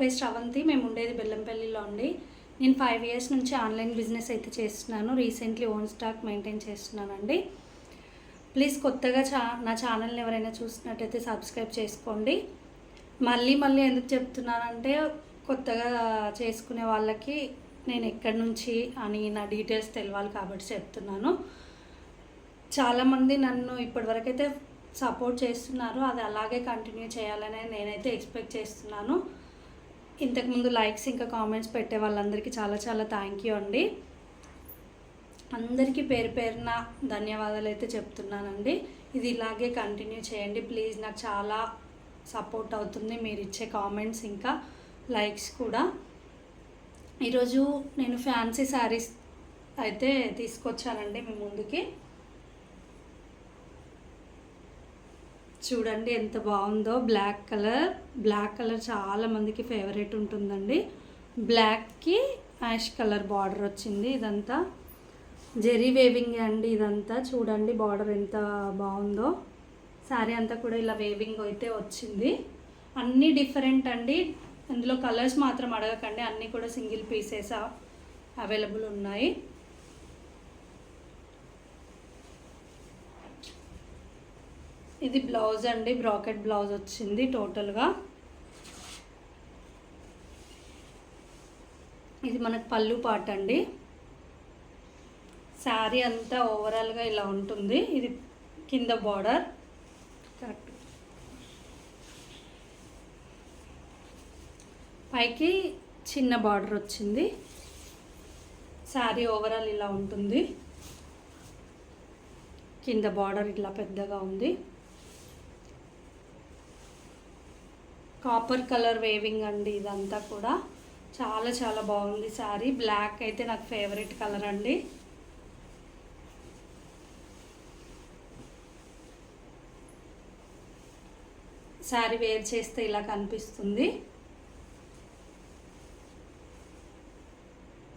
పేరు శ్రవంతి మేము ఉండేది బెల్లంపల్లిలో అండి. నేను ఫైవ్ ఇయర్స్ నుంచి ఆన్లైన్ బిజినెస్ అయితే చేస్తున్నాను. రీసెంట్లీ ఓన్ స్టాక్ మెయింటైన్ చేస్తున్నానండి. ప్లీజ్ కొత్తగా చా నా ఛానల్ని ఎవరైనా చూసినట్టయితే సబ్స్క్రైబ్ చేసుకోండి. మళ్ళీ మళ్ళీ ఎందుకు చెప్తున్నానంటే కొత్తగా చేసుకునే వాళ్ళకి నేను ఎక్కడి నుంచి అని నా డీటెయిల్స్ తెలియాలి కాబట్టి చెప్తున్నాను. చాలామంది నన్ను ఇప్పటివరకైతే సపోర్ట్ చేస్తున్నారు. అది అలాగే కంటిన్యూ చేయాలని నేనైతే ఎక్స్పెక్ట్ చేస్తున్నాను. ఇంతకుముందు లైక్స్ ఇంకా కామెంట్స్ పెట్టే వాళ్ళందరికీ చాలా చాలా థ్యాంక్ యూ అండి. అందరికీ పేరు పేరున ధన్యవాదాలు అయితే చెప్తున్నానండి. ఇది ఇలాగే కంటిన్యూ చేయండి. ప్లీజ్ నాకు చాలా సపోర్ట్ అవుతుంది మీరు ఇచ్చే కామెంట్స్ ఇంకా లైక్స్ కూడా. ఈరోజు నేను ఫ్యాన్సీ శారీస్ అయితే తీసుకొచ్చానండి మీ ముందుకి. చూడండి ఎంత బాగుందో. బ్లాక్ కలర్ బ్లాక్ కలర్ చాలా మందికి ఫేవరెట్ ఉంటుందండి. బ్లాక్కి యాష్ కలర్ బార్డర్ వచ్చింది ఇదంతా. జెరీ వేవింగ్ అండి ఇదంతా. చూడండి బార్డర్ ఎంత బాగుందో. శారీ అంతా కూడా ఇలా వేవింగ్ అయితే వచ్చింది. అన్నీ డిఫరెంట్ అండి. ఇందులో కలర్స్ మాత్రం అడగకండి. అన్నీ కూడా సింగిల్ పీసెస్ అవైలబుల్ ఉన్నాయి. ఇది బ్లౌజ్ అండి బ్రాకెట్ బ్లౌజ్ వచ్చింది టోటల్గా. ఇది మనకు పళ్ళు పాట అండి. శారీ అంతా ఓవరాల్గా ఇలా ఉంటుంది. ఇది కింద బార్డర్. కరెక్ట్ పైకి చిన్న బార్డర్ వచ్చింది. శారీ ఓవరాల్ ఇలా ఉంటుంది. కింద బార్డర్ ఇట్లా పెద్దగా ఉంది. కాపర్ కలర్ వేవింగ్ అండి ఇదంతా కూడా. చాలా చాలా బాగుంది శారీ. బ్లాక్ అయితే నాకు ఫేవరెట్ కలర్ అండి. శారీ వేర్ చేస్తే ఇలా కనిపిస్తుంది.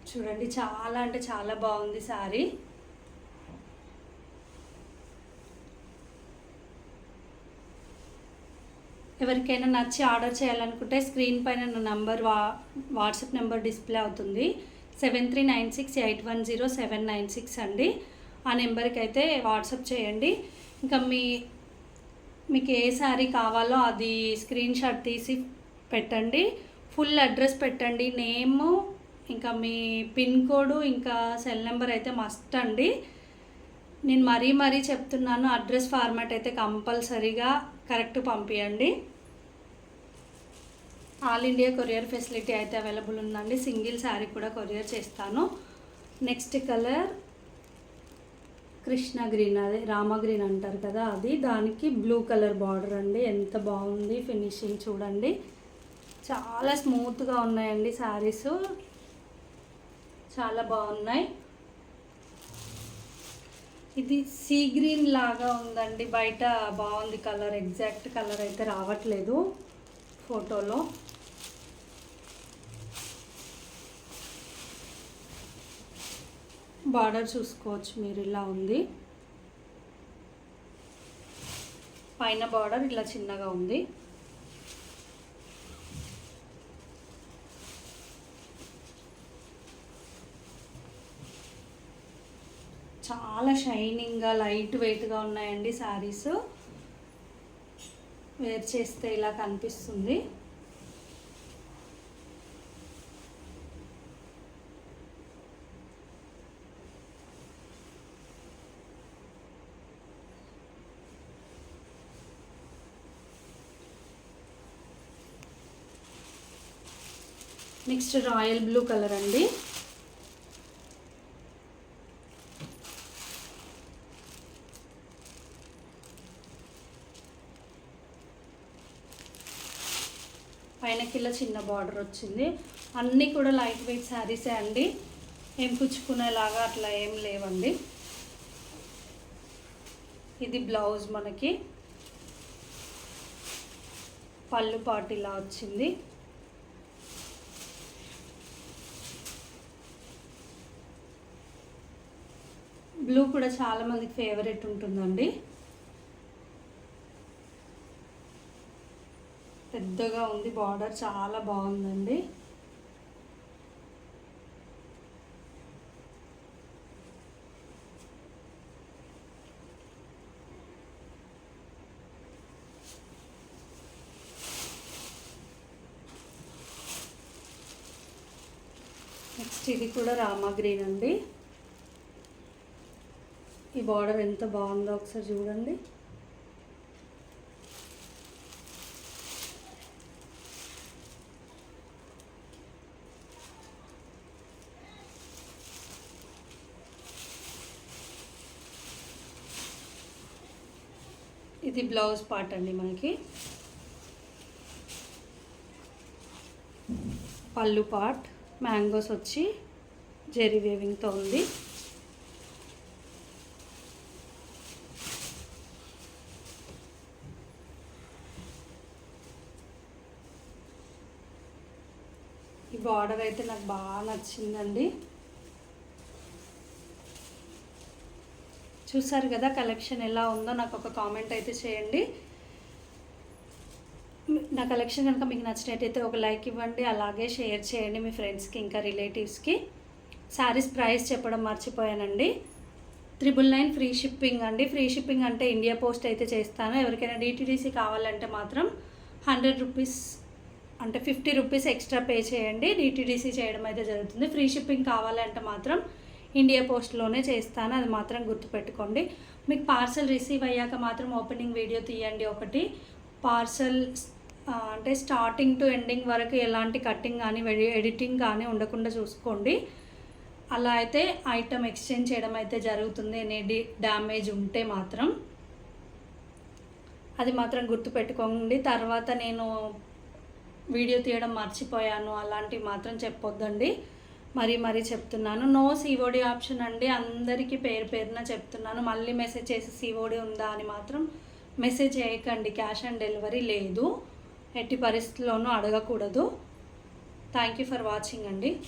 చూడండి చాలా అంటే చాలా బాగుంది శారీ. ఎవరికైనా నచ్చి ఆర్డర్ చేయాలనుకుంటే స్క్రీన్ పైన నా నంబర్ వా వాట్సాప్ నెంబర్ డిస్ప్లే అవుతుంది. Seven three nine six eight one zero seven nine six అండి. ఆ నెంబర్కి అయితే వాట్సాప్ చేయండి. ఇంకా మీ మీకు ఏ శారీ కావాలో అది స్క్రీన్ షాట్ తీసి పెట్టండి. ఫుల్ అడ్రస్ పెట్టండి. నేము ఇంకా మీ పిన్ కోడ్ ఇంకా సెల్ నెంబర్ అయితే మస్ట్ అండి. నేను మరీ మరీ చెప్తున్నాను అడ్రస్ ఫార్మాట్ అయితే కంపల్సరీగా కరెక్ట్ పంపించండి ఆల్ ఇండియా కొరియర్ ఫెసిలిటీ అయితే అవైలబుల్ ఉందండి. సింగిల్ శారీ కూడా కొరియర్ చేస్తాను. నెక్స్ట్ కలర్ కృష్ణ గ్రీన్ అదే రామ గ్రీన్ అంటారు కదా అది. దానికి బ్లూ కలర్ బార్డర్ అండి. ఎంత బాగుంది ఫినిషింగ్ చూడండి. చాలా స్మూత్గా ఉన్నాయండి శారీస్. చాలా బాగున్నాయి. ఇది సీ గ్రీన్ లాగా ఉందండి. బయట బాగుంది కలర్. ఎగ్జాక్ట్ కలర్ అయితే రావట్లేదు ఫోటోలో. బార్డర్ చూసుకోవచ్చు మీరు. ఇలా ఉంది. పైన బార్డర్ ఇలా చిన్నగా ఉంది. చాలా షైనింగ్గా లైట్ వెయిట్గా ఉన్నాయండి శారీస్ వేర్ చేస్తే ఇలా కనిపిస్తుంది. నెక్స్ట్ రాయల్ బ్లూ కలర్ అండి. పైన కింద చిన్న బార్డర్ వచ్చింది. అన్నీ కూడా లైట్ వెయిట్ శారీసే అండి. ఏం పుచ్చుకునేలాగా అట్లా ఏం లేవండి. ఇది బ్లౌజ్ మనకి. పళ్ళు పాటు ఇలా వచ్చింది. బ్లూ కూడా చాలా మందికి ఫేవరెట్ ఉంటుందండి. పెద్దగా ఉంది బార్డర్ చాలా బాగుందండి. నెక్స్ట్ ఇది కూడా రామా గ్రీన్ అండి. ఈ బార్డర్ ఎంత బాగుందో ఒకసారి చూడండి. ఇది బ్లౌజ్ పార్ట్ అండి మనకి. పళ్ళు పార్ట్ మ్యాంగోస్ వచ్చి జెరీ వేవింగ్తో ఉంది. ఈ బార్డర్ అయితే నాకు బాగా నచ్చిందండి. చూసారు కదా కలెక్షన్ ఎలా ఉందో నాకు ఒక కామెంట్ అయితే చేయండి. నా కలెక్షన్ కనుక మీకు నచ్చినట్టయితే ఒక లైక్ ఇవ్వండి అలాగే షేర్ చేయండి మీ ఫ్రెండ్స్కి ఇంకా రిలేటివ్స్కి. శారీస్ ప్రైస్ చెప్పడం మర్చిపోయానండి. త్రిబుల్ నైన్ ఫ్రీ షిప్పింగ్ అండి. ఫ్రీ షిప్పింగ్ అంటే ఇండియా పోస్ట్ అయితే చేస్తాను. ఎవరికైనా డిటీడీసీ కావాలంటే మాత్రం హండ్రెడ్ రూపీస్ అంటే ఫిఫ్టీ రూపీస్ ఎక్స్ట్రా పే చేయండి. డిటీడీసీ చేయడం అయితే జరుగుతుంది. ఫ్రీ షిప్పింగ్ కావాలంటే మాత్రం ఇండియా పోస్ట్లోనే చేస్తాను. అది మాత్రం గుర్తుపెట్టుకోండి. మీకు పార్సల్ రిసీవ్ అయ్యాక మాత్రం ఓపెనింగ్ వీడియో తీయండి ఒకటి. పార్సల్ అంటే స్టార్టింగ్ టు ఎండింగ్ వరకు ఎలాంటి కటింగ్ కానీ ఎడిటింగ్ కానీ ఉండకుండా చూసుకోండి. అలా అయితే ఐటమ్ ఎక్స్చేంజ్ చేయడం అయితే జరుగుతుంది. ఎనీ డ్యామేజ్ ఉంటే మాత్రం. అది మాత్రం గుర్తుపెట్టుకోండి. తర్వాత నేను వీడియో తీయడం మర్చిపోయాను. అలాంటివి మాత్రం చెప్పొద్దండి. మరీ మరీ చెప్తున్నాను. నో సిఓడి ఆప్షన్ అండి. అందరికీ పేరు పేరున చెప్తున్నాను. మళ్ళీ మెసేజ్ చేసి సిఓడి ఉందా అని మాత్రం మెసేజ్ చేయకండి. క్యాష్ ఆన్ డెలివరీ లేదు. ఎట్టి పరిస్థితుల్లోనూ అడగకూడదు. థ్యాంక్ యూ ఫర్ వాచింగ్ అండి.